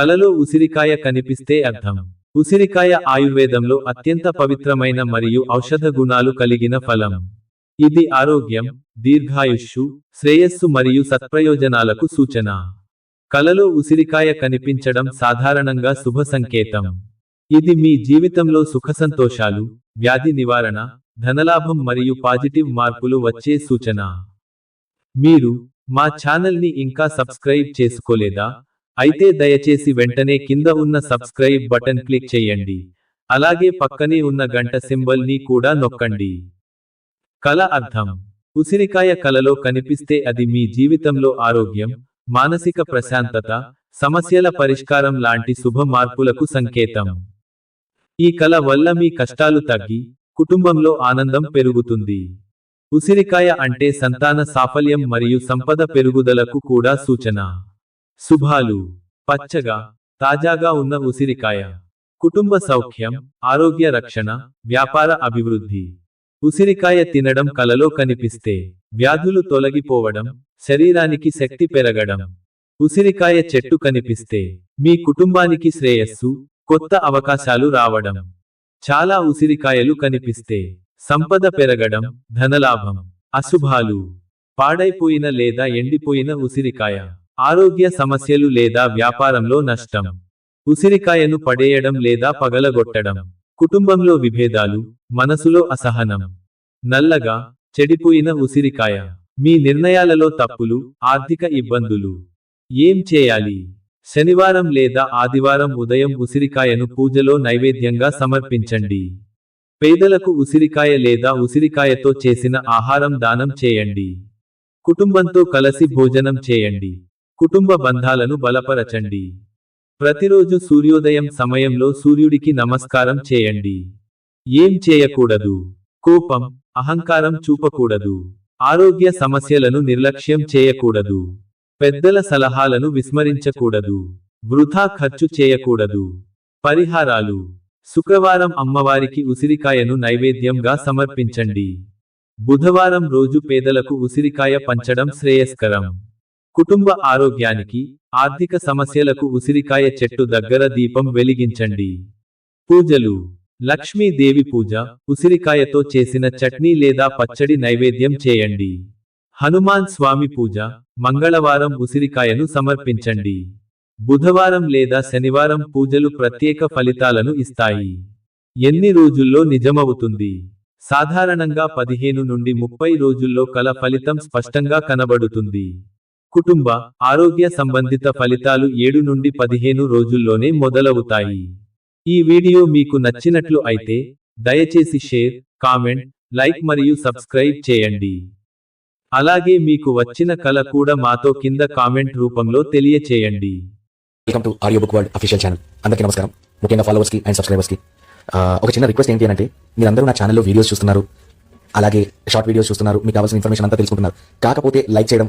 కలలో ఉసిరికాయ కనిపిస్తే అర్థం. ఉసిరికాయ ఆయుర్వేదంలో అత్యంత పవిత్రమైన మరియు ఔషధ గుణాలు కలిగిన ఫలం. ఇది ఆరోగ్యం దీర్ఘాయుష్షు శ్రేయస్సు మరియు సత్ప్రయోజనాలకు సూచన. కలలో ఉసిరికాయ కనిపించడం సాధారణంగా శుభ సంకేతం. ఇది మీ జీవితంలో సుఖసంతోషాలు వ్యాధి నివారణ ధనలాభం మరియు పాజిటివ్ మార్పులు వచ్చే సూచన. మీరు మా ఛానల్ని ఇంకా సబ్స్క్రైబ్ చేసుకోలేదా? అయితే దయచేసి వెంటనే కింద ఉన్న సబ్స్క్రైబ్ బటన్ క్లిక్ చేయండి. అలాగే పక్కనే ఉన్న గంట సింబల్ని కూడా నొక్కండి. కల అర్థం. ఉసిరికాయ కలలో కనిపిస్తే అది మీ జీవితంలో ఆరోగ్యం మానసిక ప్రశాంతత సమస్యల పరిష్కారం లాంటి శుభ మార్పులకు సంకేతం. ఈ కల వల్ల మీ కష్టాలు తగ్గి కుటుంబంలో ఆనందం పెరుగుతుంది. ఉసిరికాయ అంటే సంతాన సాఫల్యం మరియు సంపద పెరుగుదలకు కూడా సూచన. శుభాలు. పచ్చగా తాజాగా ఉన్న ఉసిరికాయ. కుటుంబ సౌఖ్యం ఆరోగ్య రక్షణ వ్యాపార అభివృద్ధి. ఉసిరికాయ తినడం కలలో కనిపిస్తే వ్యాధులు తొలగిపోవడం శరీరానికి శక్తి పెరగడం. ఉసిరికాయ చెట్టు కనిపిస్తే మీ కుటుంబానికి శ్రేయస్సు కొత్త అవకాశాలు రావడం. చాలా ఉసిరికాయలు కనిపిస్తే సంపద పెరగడం ధనలాభం అశుభాలు. పాడైపోయిన లేదా ఎండిపోయిన ఉసిరికాయ. ఆరోగ్య సమస్యలు లేదా వ్యాపారంలో నష్టం. ఉసిరికాయను పడేయడం లేదా పగలగొట్టడం. కుటుంబంలో విభేదాలు మనసులో అసహనం. నల్లగా చెడిపోయిన ఉసిరికాయ. మీ నిర్ణయాలలో తప్పులు ఆర్థిక ఇబ్బందులు. ఏం చేయాలి? శనివారం లేదా ఆదివారం ఉదయం ఉసిరికాయను పూజలో నైవేద్యంగా సమర్పించండి. పేదలకు ఉసిరికాయ లేదా ఉసిరికాయతో చేసిన ఆహారం దానం చేయండి. కుటుంబంతో కలిసి భోజనం చేయండి. కుటుంబ బంధాలను బలపరచండి. ప్రతిరోజు సూర్యోదయం సమయంలో సూర్యుడికి నమస్కారం చేయండి. ఏం చేయకూడదు? కోపం అహంకారం చూపకూడదు. ఆరోగ్య సమస్యలను నిర్లక్ష్యం చేయకూడదు. పెద్దల సలహాలను విస్మరించకూడదు. వృథా ఖర్చు చేయకూడదు. పరిహారాలు. శుక్రవారం అమ్మవారికి ఉసిరికాయను నైవేద్యంగా సమర్పించండి. బుధవారం రోజు పేదలకు ఉసిరికాయ పంచడం శ్రేయస్కరం. కుటుంబ ఆరోగ్యానికి ఆర్థిక సమస్యలకు ఉసిరికాయ చెట్టు దగ్గర దీపం వెలిగించండి. పూజలు. లక్ష్మీదేవి పూజ ఉసిరికాయతో చేసిన చట్నీ లేదా పచ్చడి నైవేద్యం చేయండి. హనుమాన్ స్వామి పూజ మంగళవారం ఉసిరికాయను సమర్పించండి. బుధవారం లేదా శనివారం పూజలు ప్రత్యేక ఫలితాలను ఇస్తాయి. ఎన్ని రోజుల్లో నిజమవుతుంది? సాధారణంగా పదిహేను నుండి ముప్పై రోజుల్లో కల ఫలితం స్పష్టంగా కనబడుతుంది. కుటుంబ ఆరోగ్య సంబంధిత ఫలితాలు ఏడు నుండి పదిహేను రోజుల్లోనే మొదలవుతాయి. ఈ వీడియో మీకు నచ్చినట్లు అయితే దయచేసి షేర్ కామెంట్ లైక్ మరియు సబ్స్క్రైబ్ చేయండి. అలాగే మీకు వచ్చిన కళ కూడా మాతో కింద కామెంట్ రూపంలో తెలియచేయండి. Welcome to audio book world official channel అందరికీ నమస్కారం. ముఖ్యంగా ఫాలోవర్స్కి అండ్ సబ్స్క్రైబర్స్కి ఒక చిన్న రిక్వెస్ట్ ఏంటి అంటే మీరందరూ నా ఛానల్లో వీడియోస్ చూస్తున్నారు. అలాగే షార్ట్ వీడియోస్ చూస్తున్నారు. మీకు కావాల్సిన ఇన్ఫర్మేషన్ అంతా తెలుసుకుంటున్నారు. కాకపోతే లైక్ చేయడం